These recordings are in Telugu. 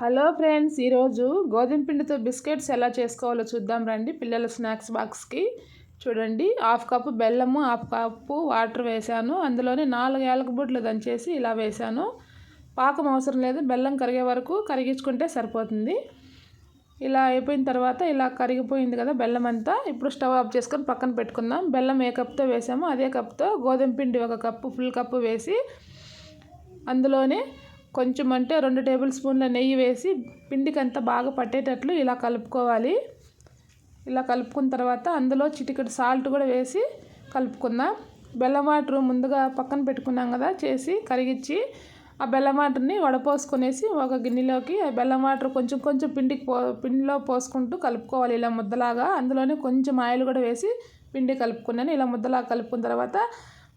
హలో ఫ్రెండ్స్ ఈరోజు గోధుమ పిండితో బిస్కెట్స్ ఎలా చేసుకోవాలో చూద్దాం రండి. పిల్లల స్నాక్స్ బాక్స్కి చూడండి. హాఫ్ కప్పు బెల్లము హాఫ్ కప్పు వాటర్ వేసాను. అందులోనే నాలుగు ఏలక బుడ్లు దంచేసి ఇలా వేసాను. పాకం అవసరం లేదు బెల్లం కరిగే వరకు కరిగించుకుంటే సరిపోతుంది. ఇలా అయిపోయిన తర్వాత ఇలా కరిగిపోయింది కదా బెల్లం అంతా. ఇప్పుడు స్టవ్ ఆఫ్ చేసుకొని పక్కన పెట్టుకుందాం. బెల్లం ఏ కప్తో వేసామో అదే కప్తో గోధుమ పిండి ఒక కప్పు ఫుల్ కప్పు వేసి అందులోనే కొంచెం అంటే రెండు టేబుల్ స్పూన్ల నెయ్యి వేసి పిండికి అంతా బాగా పట్టేటట్లు ఇలా కలుపుకోవాలి. ఇలా కలుపుకున్న తర్వాత అందులో చిటికెడు సాల్ట్ కూడా వేసి కలుపుకుందాం. బెల్లం వాటర్ ముందుగా పక్కన పెట్టుకున్నాం కదా చేసి కరిగించి ఆ బెల్లం వాటర్ని వడపోసుకునేసి ఒక గిన్నెలోకి ఆ బెల్లం వాటర్ కొంచెం కొంచెం పిండికి పో పిండిలో పోసుకుంటూ కలుపుకోవాలి ఇలా ముద్దలాగా. అందులోనే కొంచెం ఆయిల్ కూడా వేసి పిండి కలుపుకున్నాను. ఇలా ముద్దలాగా కలుపుకున్న తర్వాత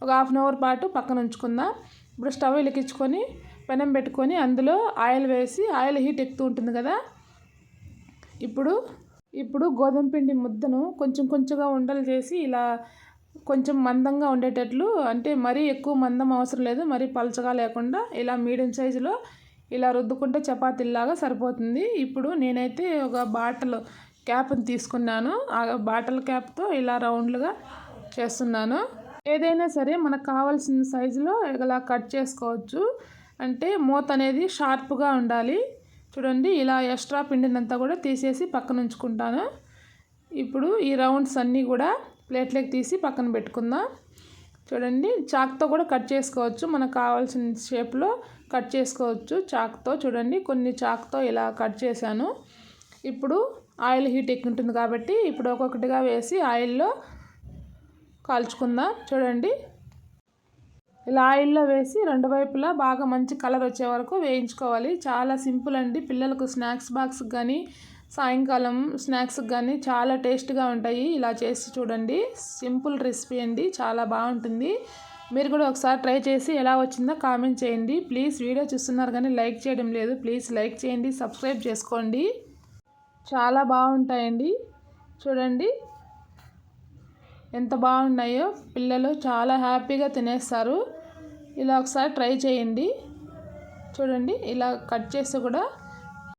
ఒక హాఫ్ అన్ అవర్ పాటు పక్కన ఉంచుకుందాం. ఇప్పుడు స్టవ్ వెలికించుకొని పెనం పెట్టుకొని అందులో ఆయిల్ వేసి ఆయిల్ హీట్ ఎక్కుతూ ఉంటుంది కదా. ఇప్పుడు ఇప్పుడు గోధుమ పిండి ముద్దను కొంచెం కొంచెంగా ఉండలు చేసి ఇలా కొంచెం మందంగా ఉండేటట్లు అంటే మరీ ఎక్కువ మందం అవసరం లేదు మరీ పలచగా లేకుండా ఇలా మీడియం సైజులో ఇలా రుద్దుకుంటే చపాతీలాగా సరిపోతుంది. ఇప్పుడు నేనైతే ఒక బాటలు క్యాప్ని తీసుకున్నాను. ఆ బాటల్ క్యాప్తో ఇలా రౌండ్లుగా చేస్తున్నాను. ఏదైనా సరే మనకు కావాల్సిన సైజులో ఇలా కట్ చేసుకోవచ్చు. అంటే మూత అనేది షార్ప్గా ఉండాలి. చూడండి ఇలా ఎక్స్ట్రా పిండినంతా కూడా తీసేసి పక్కన ఉంచుకుంటాను. ఇప్పుడు ఈ రౌండ్స్ అన్నీ కూడా ప్లేట్లోకి తీసి పక్కన పెట్టుకుందాం. చూడండి చాక్తో కూడా కట్ చేసుకోవచ్చు. మనకు కావాల్సిన షేప్లో కట్ చేసుకోవచ్చు చాక్తో. చూడండి కొన్ని చాక్తో ఇలా కట్ చేశాను. ఇప్పుడు ఆయిల్ హీట్ ఎక్కువ ఉంటుంది కాబట్టి ఇప్పుడు ఒక్కొక్కటిగా వేసి ఆయిల్లో కాల్చుకుందాం. చూడండి ఇలా ఆయిల్లో వేసి రెండు వైపులా బాగా మంచి కలర్ వచ్చే వరకు వేయించుకోవాలి. చాలా సింపుల్ అండి. పిల్లలకు స్నాక్స్ బాక్స్కి కానీ సాయంకాలం స్నాక్స్కి కానీ చాలా టేస్ట్గా ఉంటాయి. ఇలా చేసి చూడండి. సింపుల్ రెసిపీ అండి. చాలా బాగుంటుంది. మీరు కూడా ఒకసారి ట్రై చేసి ఎలా వచ్చిందో కామెంట్ చేయండి. ప్లీజ్ వీడియో చూస్తున్నారు కానీ లైక్ చేయడం లేదు. ప్లీజ్ లైక్ చేయండి సబ్స్క్రైబ్ చేసుకోండి. చాలా బాగుంటాయండి. చూడండి. ఎంత బాగున్నాయో పిల్లలు చాలా హ్యాపీగా తినేస్తారు. ఇలా ఒకసారి ట్రై చేయండి. చూడండి ఇలా కట్ చేసి కూడా